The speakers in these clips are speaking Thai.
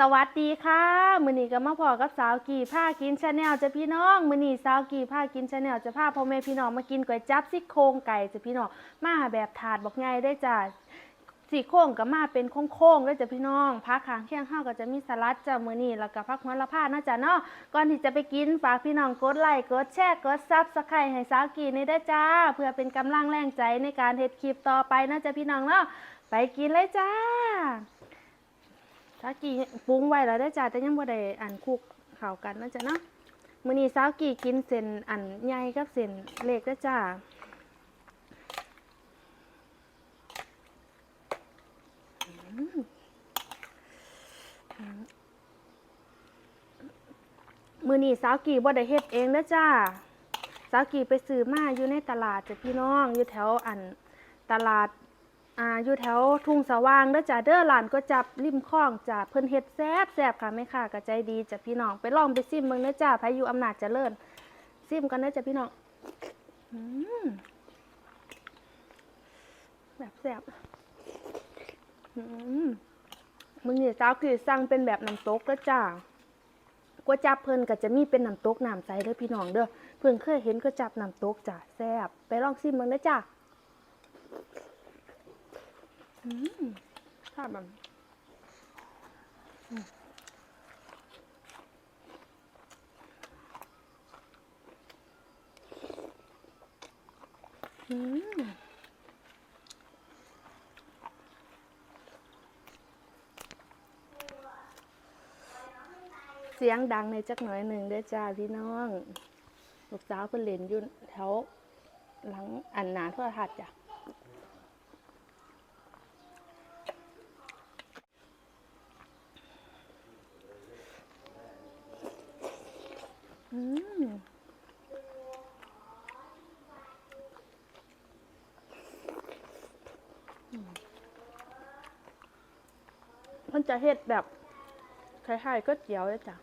สวัสดีค่ะมือนี้ก็มาพอกับสาวกี่ผ้ากินชาแนลจะพี่น้องมือนี้สาวกี่ผ้ากินชาแนลจะพาพ่อแม่พี่น้องมากินก๋วยจั๊บซี่โครงไก่จะพี่น้องมาแบบถาดบอกไงได้จ้ะสี่โครงก็มาเป็นโค้งๆด้วยจ้ะพี่น้องพักขางเคียงข้าวก็จะมีสลัดจ้ะมือนี้แล้วก็พักหัวละผ้านาะจ้ะเนาะก่อนที่จะไปกินฝากพี่น้องกดไลค์กดแชร์กดซับสไครต์ให้สาวกี่นี่ได้จ้า เพื่อเป็นกำลังแรงใจในการเฮ็ดคลิปต่อไปนะจ้ะพี่น้องเนาะไปกินเลยจ้า สากี่ปรุงไว้แล้วได้จ้าแต่ยังบ่ได้อันคุกเข้ากันนะจ๊ะเนาะมื้อนี้สาวกี่กินเส้นอันใหญ่กับเส้นเล็กนะจ้ามมื้อนี้สาวกีบ่ได้เฮ็ดเองนะจ้าสาวกีไปซื้อมาอยู่ในตลาดจ้ะพี่น้อง อยู่แถวอันตลาด อ่าอยู่แถวทุ่งสว่างเด้อจ้าเด้อหลานก็จับริมคลองจ้าเพิ่นเฮ็ดแซ่บแซ่บค่ะแม่ค่ะก็ใจดีจ้ะพี่น้องไปลองไปซิมเบิ่งเด้อจ้าพายุอำนาจเจริญซิมกันเด้อจ้ะพี่น้องอืมแบบแซ่บอืมมึงนี่สาวคือสั่งเป็นแบบน้ำตกเด้อจ้าก๋วยจับเพิ่นก็จะมีเป็นน้ำตกน้ำใสเด้อพี่น้องเด้อเพิ่นเคยเห็นก๋วยจับน้ำตกจ้ะแซ่บไปลองซิมเบิ่งเด้อจ้า อืมชอบมันอืมเสียงดังในจักหน่อยหนึ่งด้จ้าพี่น้อง ลูกสาวเพิ่นเล่นยู่แถวหลังอันนาโทรทัศน์จ้ะ อืมอืมมัน จะเฮ็ดแบบคล้ายๆก็เจียวเลยจ้ะ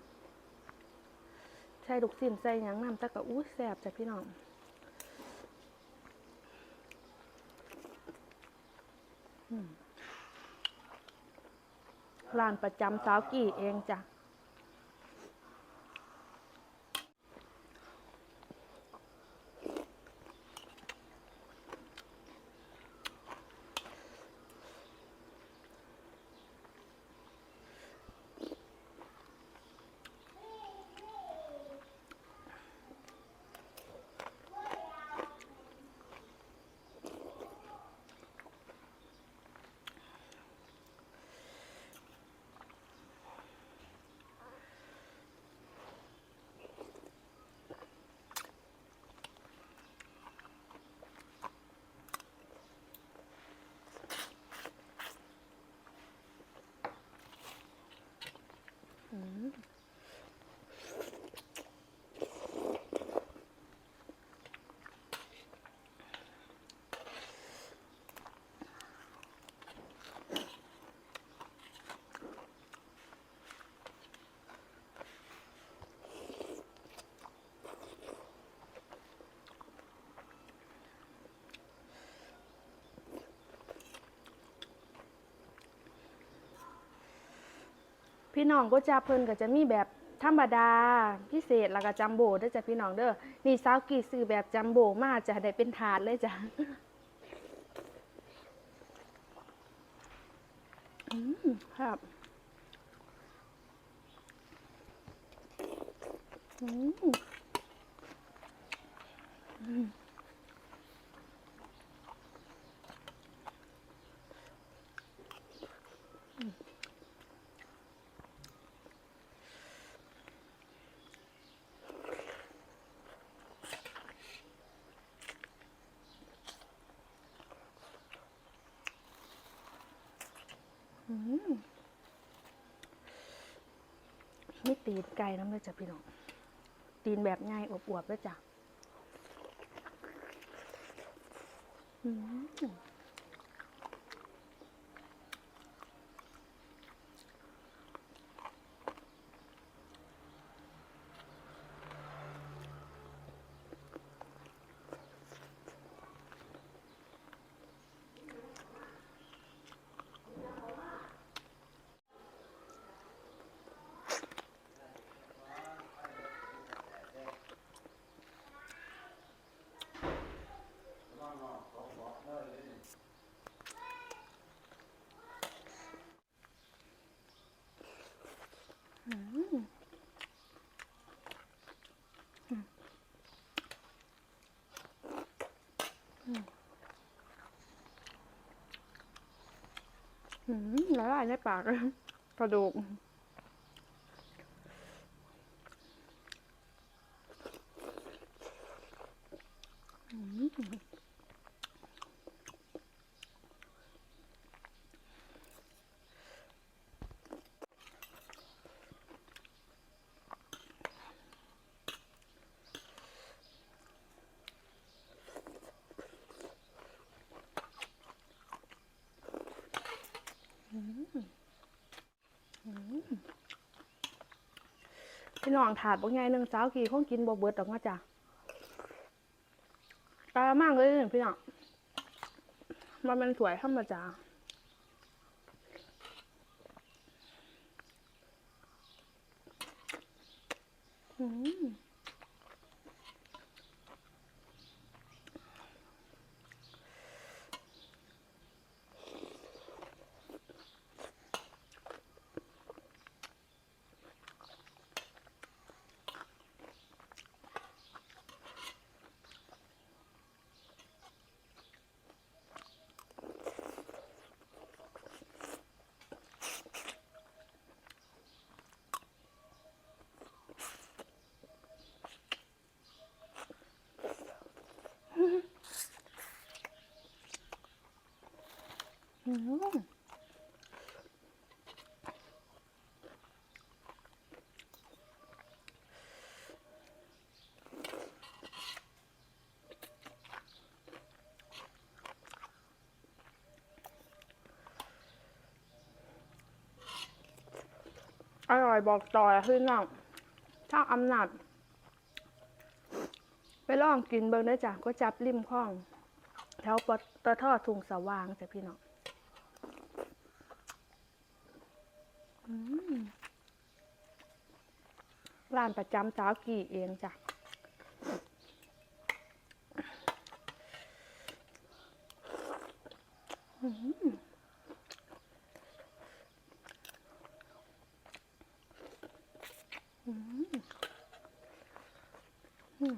ใส่ลูกสิ้นใส่ยังน้ำตะกะอู้แซ่บจ้ะพี่น้องร้านประจำสาวกี่เองจ้ะ อืม พี่น้องก็จะเพิ่นก็จะมีแบบธรรมดาพิเศษแล้วก็จัมโบ้ด้อจ้ะพี่น้องเด้อนี่สาวกี่ซื้อแบบจัมโบ้มาจะได้เป็นถาดเลยจ้ะอืมครับอืมอืม นี่ตีนไก่น้ำเลยจ้ะพี่น้อง ตีนแบบง่ายอวบๆด้วยจ้ะ อืม ในปากกระดูกอืม พี่น้องถาดบ่ไงหนึ่งสาวกี่คงกินบ่เบิดดอกมาจ้ะตามากเลยพี่น้องมันเป็นสวยธรรมดาอืม อร่อยบอกต่อคือน้องถ้าอำนาจไปลองกินเบิ่งได้จ้ะก็จับริมคลองแถวปตทอทุงสว่างจ้ะพี่น้องอืม ร้านประจำสาวกี่เองจ้ะอืมอืมอืม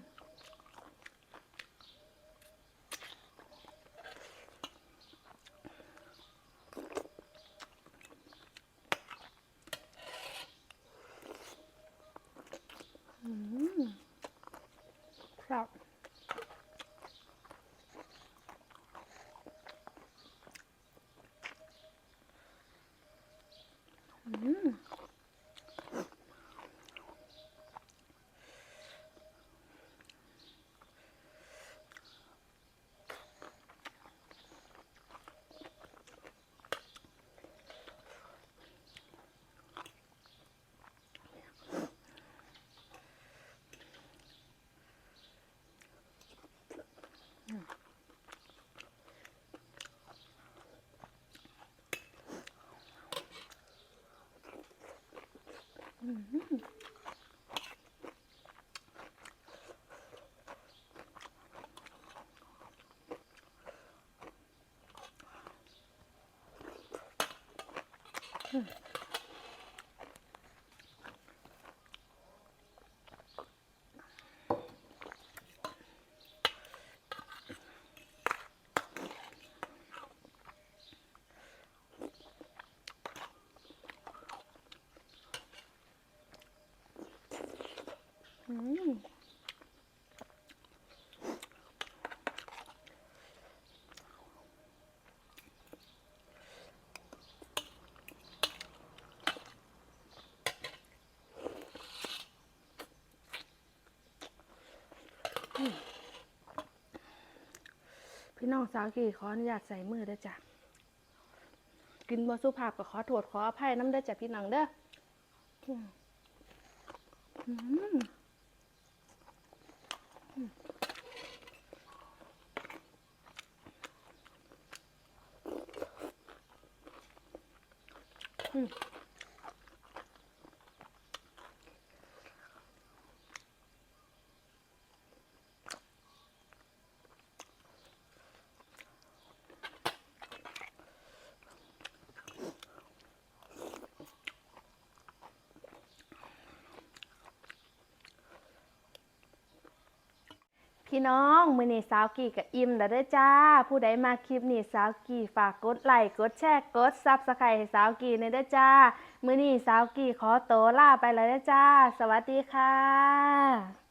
อืมครับอืม อื พี่น้องสาวกี่ขออนุญาตใส่มือได้จ้ะ กินบ่สุภาพก็ขอโทษขออภัยน้ำเด้จ้ะพี่น้องเด้อ อืม อื พี่น้องมือนี้สาวกี่กับอิ่มแล้วเด้อจ้า ผู้ใดมาคลิปนี้สาวกี่ฝากกดไลค์กดแชร์กดซับสไครต์ให้สาวกี่ในเด้อจ้ามือนี้สาวกี่ขอโตวลาไปแล้วเด้อจ้า สวัสดีค่ะ